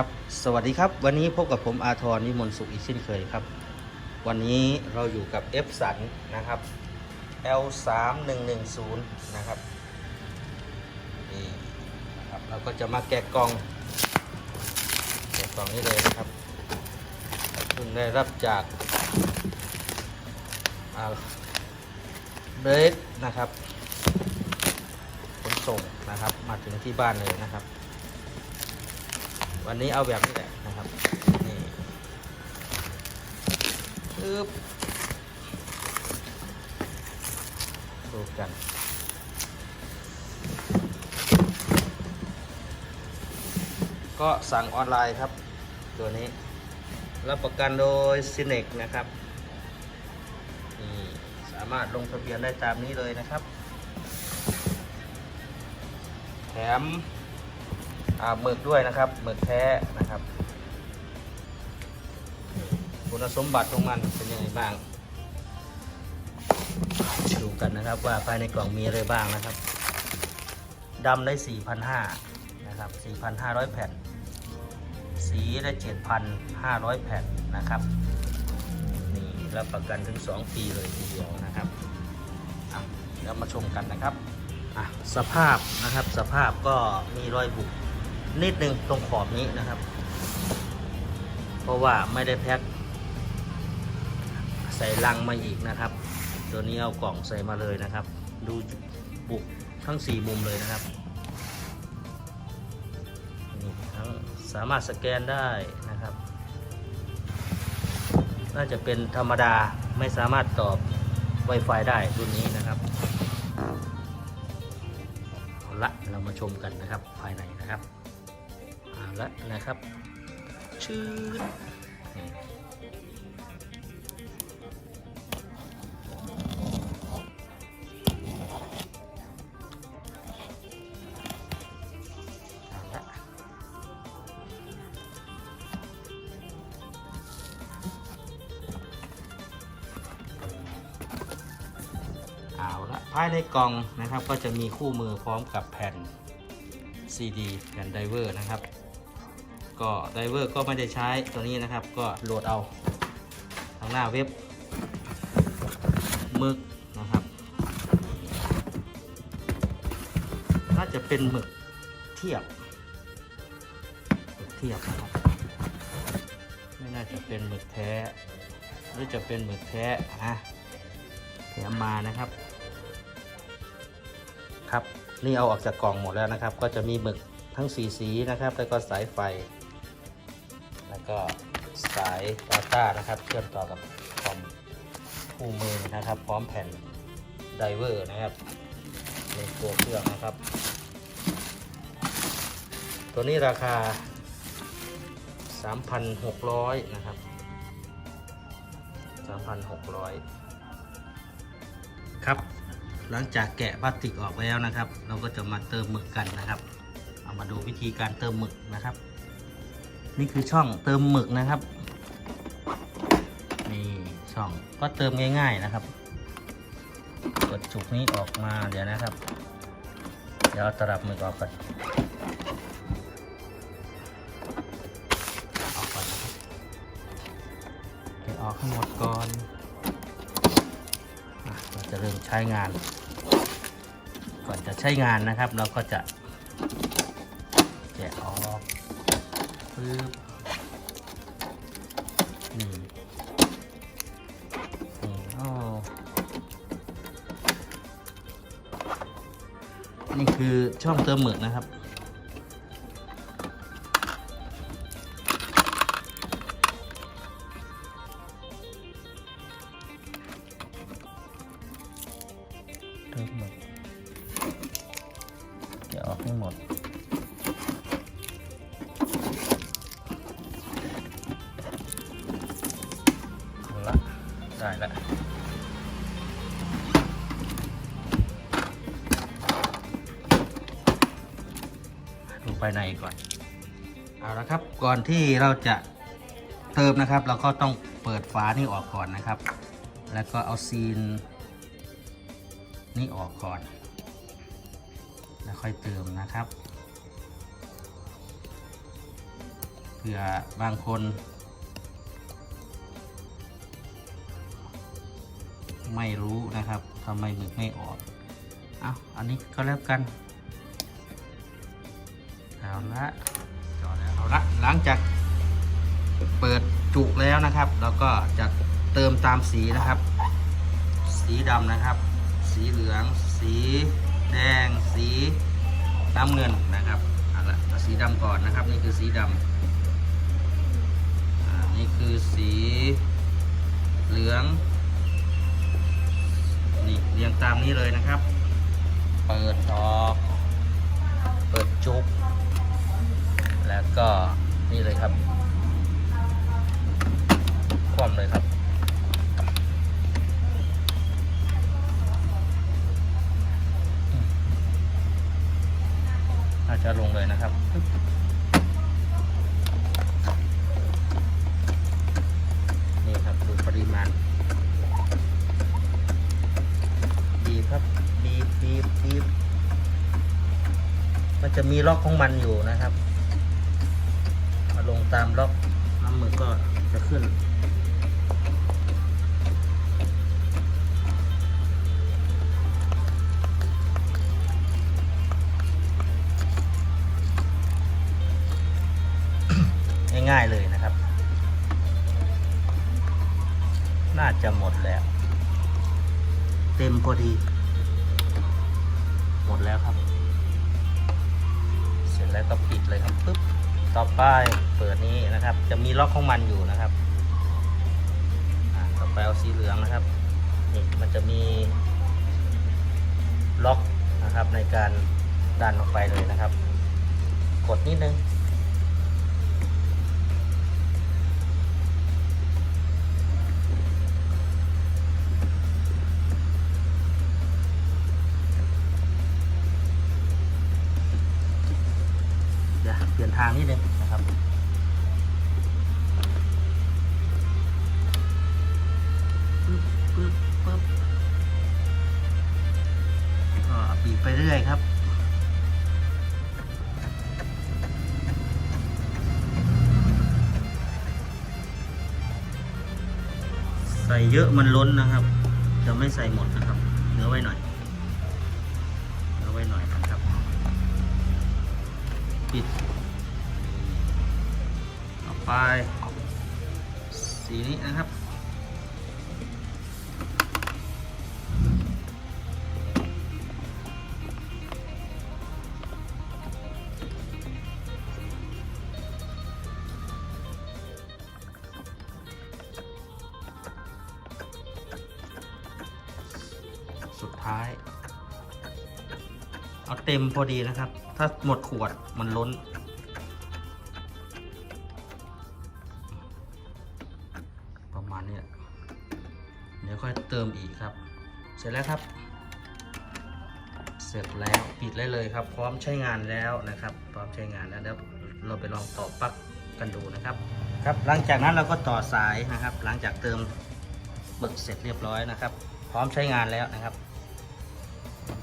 ครับสวัสดีครับ วันนี้พบกับผมอาทรนิมนสุขอีกเช่นเคยครับ วันนี้เราอยู่กับ F สันนะครับ L 3 1 1 0นะครับนี่นะครับเราก็จะมาแกะกล่อง แกะกล่องนี้เลยนะครับเพิ่งได้รับจากเบรดนะครับขนส่งนะครับ มาถึงที่บ้านเลยนะครับ วันนี้เอาแบบนี้แหละนะครับนี่ปึ๊บดูกันก็สั่งออนไลน์ครับ ตัวนี้ รับประกันโดย s y n e c นะครับนี่สามารถลงทะเบียนได้ตามนี้เลยนะครับ แถม หมึกด้วยนะครับหมึกแท้นะครับ คุณสมบัติของมันเป็นยังไงบ้าง ดูกันนะครับว่าภายในกล่องมีอะไรบ้างนะครับดำได้ 4,500นะครับ 4,500 แผ่น สีได้ 7,500 แผ่นนะครับ นี่รับประกันถึง 2 ปีเลยทีเดียวนะครับเดี๋ยวมาชมกันนะครับอะสภาพนะครับ สภาพก็มีรอยบุก นิดนึงตรงขอบนี้นะครับ เพราะว่าไม่ได้แพ็คใส่ลังมาอีกนะครับ ตัวนี้เอากล่องใส่มาเลยนะครับ ดูบุกทั้ง4มุมเลยนะครับนี่ทั้งสามารถสแกนได้นะครับ น่าจะเป็นธรรมดาไม่สามารถตอบ Wi-Fi ได้รุ่นนี้นะครับเอาละเรามาชมกันนะครับภายในนะครับ เอาละนะครับ ชืดนี่เอาละเอาละภายในกล่องนะครับก็จะมีคู่มือพร้อมกับแผ่น CD แผ่นไดเวอร์นะครับ ก็ไดเวอร์ก็ไม่ได้ใช้ตัวนี้นะครับ ก็โหลดเอาทางหน้าเว็บหมึกนะครับ น่าจะเป็นหมึกเทียบหมึกเทียบนะครับ ไม่น่าจะเป็นหมึกแท้ หรือจะเป็นหมึกแท้อะแถมมานะครับ ครับ นี่เอาออกจากกล่องหมดแล้วนะครับ ก็จะมีหมึกทั้งสีสีนะครับ แล้วก็สายไฟ ก็สาย Data นะครับ เชื่อมต่อกับคอมคู่มือนะครับ พร้อมแผ่นไดเวอร์นะครับในตัวเครื่องนะครับ ตัวนี้ราคา 3,600 นะครับ 3,600 ครับ หลังจากแกะพลาสติกออกแล้วนะครับ เราก็จะมาเติมหมึกกันนะครับ เอามาดูวิธีการเติมหมึกนะครับ นี่คือช่องเติมหมึกนะครับ นี่ช่องก็เติมง่าย ๆนะครับ กดจุกนี้ออกมาเดี๋ยวนะครับ เดี๋ยวเอาตลับหมึกออกก่อนออกก่อนนะครับออกให้หมดก่อนอะเราจะเริ่มใช้งาน ก่อนจะใช้งานนะครับ เราก็จะแกะออก ปึ๊บนี่นี่อ้นี่คือช่องเติมหมึกนะครับเติมหมึกแกะออกให้หมด ได้ละดูภายในก่อน เอาละครับ ก่อนที่เราจะเติมนะครับ เราก็ต้องเปิดฝานี่ออกก่อนนะครับ แล้วก็เอาซีน นี่ออกก่อน แล้วค่อยเติมนะครับ เผื่อบางคน ไม่รู้นะครับทำไมหมึกไม่ออกเอาอันนี้ก็แล้วกันเอาละจอแล้วเอาละหลังจากเปิดจุกแล้วนะครับ แล้วก็จะเติมตามสีนะครับ สีดำนะครับ สีเหลือง สีแดง สีน้ำเงินนะครับเอาละเอาสีดำก่อนนะครับ นี่คือสีดำนี่คือสีเหลือง นี่เรียงตามนี้เลยนะครับ เปิดออกเปิดจุกแล้วก็นี่เลยครับ คว่ำเลยครับอาจะลงเลยนะครับ จะมีล็อกของมันอยู่นะครับมาลงตามล็อกน้ำมือก็จะขึ้น ง่ายๆเลยนะครับ น่าจะหมดแล้ว เต็มพอดี หมดแล้วครับ แล้วก็ปิดเลยครับปึ๊บต่อไปเปิดนี้นะครับ จะมีล็อกของมันอยู่นะครับต่อไปเอาสีเหลืองนะครับนี่มันจะมีล็อกนะครับในการดันออกไปเลยนะครับ กดนิดนึง ทางนิดนึงนะครับ ปึ๊บปึ๊บปึ๊บก็บีบไปเรื่อยครับใส่เยอะมันล้นนะครับจะไม่ใส่หมดนะครับเหลือไว้หน่อยเหลือไว้หน่อยนะครับ ปิด ไปสีนี้นะครับ สุดท้าย เอาเต็มพอดีนะครับ ถ้าหมดขวดมันล้น นี้เดี๋ยวค่อยเติมอีกครับ เสร็จแล้วครับ เสร็จแล้วปิดได้เลยครับ พร้อมใช้งานแล้วนะครับ พร้อมใช้งานแล้วเดี๋ยวเราไปลองต่อปลั๊กกันดูนะครับครับหลังจากนั้นเราก็ต่อสายนะครับ หลังจากเติมหมึกเสร็จเรียบร้อยนะครับ พร้อมใช้งานแล้วนะครับ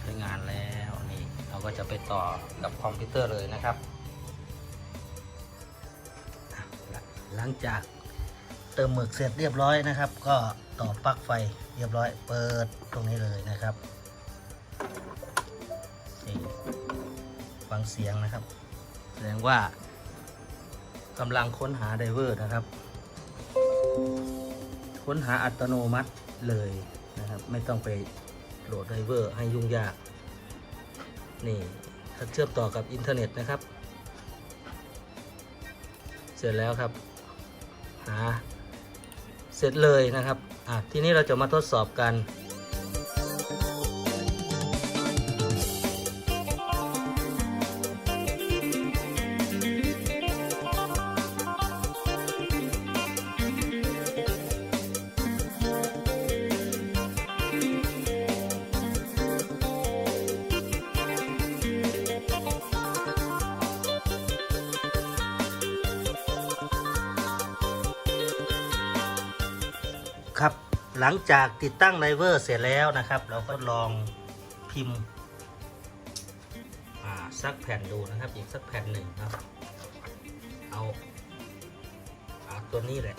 ใช้งานแล้วนี่เราก็จะไปต่อกับคอมพิวเตอร์เลยนะครับ หลังจาก ติมหมึกเสร็จเรียบร้อยนะครับ ก็ต่อปลั๊กไฟเรียบร้อย เปิดตรงนี้เลยนะครับนี่ฟังเสียงนะครับ แสดงว่ากำลังค้นหาไดเวอร์นะครับ ค้นหาอัตโนมัติเลยนะครับ ไม่ต้องไปโหลดไดเวอร์ให้ยุ่งยาก นี่ถ้าเชื่อมต่อกับอินเทอร์เน็ตนะครับ เสร็จแล้วครับ หา เสร็จเลยนะครับอะทีนี้เราจะมาทดสอบกัน ครับ หลังจากติดตั้งไดเวอร์เสร็จแล้วนะครับ เราก็ลองพิมพ์สักแผ่นดูนะครับอีกสักแผ่นหนึ่งครับ เอาตัวนี้แหละ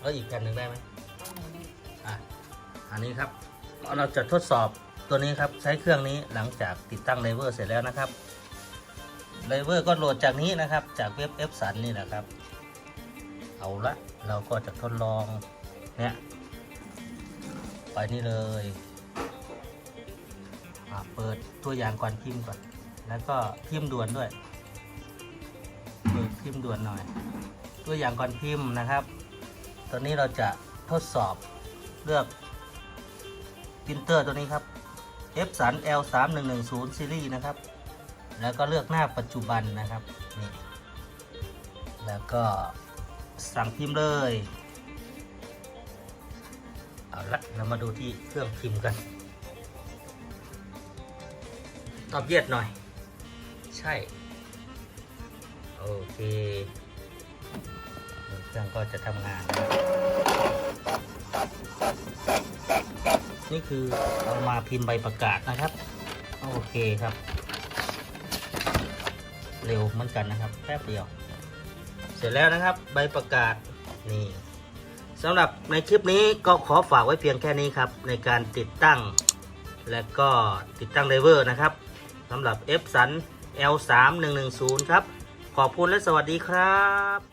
แล้วอีกแผ่นหนึ่งได้ไหมอะอันนี้ครับเราจะทดสอบตัวนี้ครับใช้เครื่องนี้หลังจากติดตั้งไดเวอร์เสร็จแล้วนะครับไดเวอร์ก็โหลดจากนี้นะครับ จากเว็บ f สันนี่นะครับ เอาละเราก็จะทดลองเนี่ย ไปนี่เลยเปิดตัวอย่างก่อนพิมพ์ก่อน แล้วก็พิมพ์ด่วนด้วย เปิดพิมพ์ด่วนหน่อย ตัวอย่างก่อนพิมพ์นะครับ ตอนนี้เราจะทดสอบเลือกปรินเตอร์ตัวนี้ครับ f สัน L 3 1 1 0ซีรีส์นะครับ แล้วก็เลือกหน้าปัจจุบันนะครับ นี่ แล้วก็สั่งพิมพ์เลย ละเรามาดูที่เครื่องพิมพ์กัน ตอบเย็ดหน่อย ใช่ โอเคเครื่องก็จะทำงานนี่คือเอามาพิมพ์ใบประกาศนะครับ โอเคครับ เร็วเหมือนกันนะครับแป๊บเดียว เสร็จแล้วนะครับ ใบประกาศนี่ สำหรับในคลิปนี้ก็ขอฝากไว้เพียงแค่นี้ครับ ในการติดตั้งและก็ติดตั้งไดเวอร์นะครับสำหรับ f สัน L 3 1 1 0 ครับ ขอบคุณและสวัสดีครับ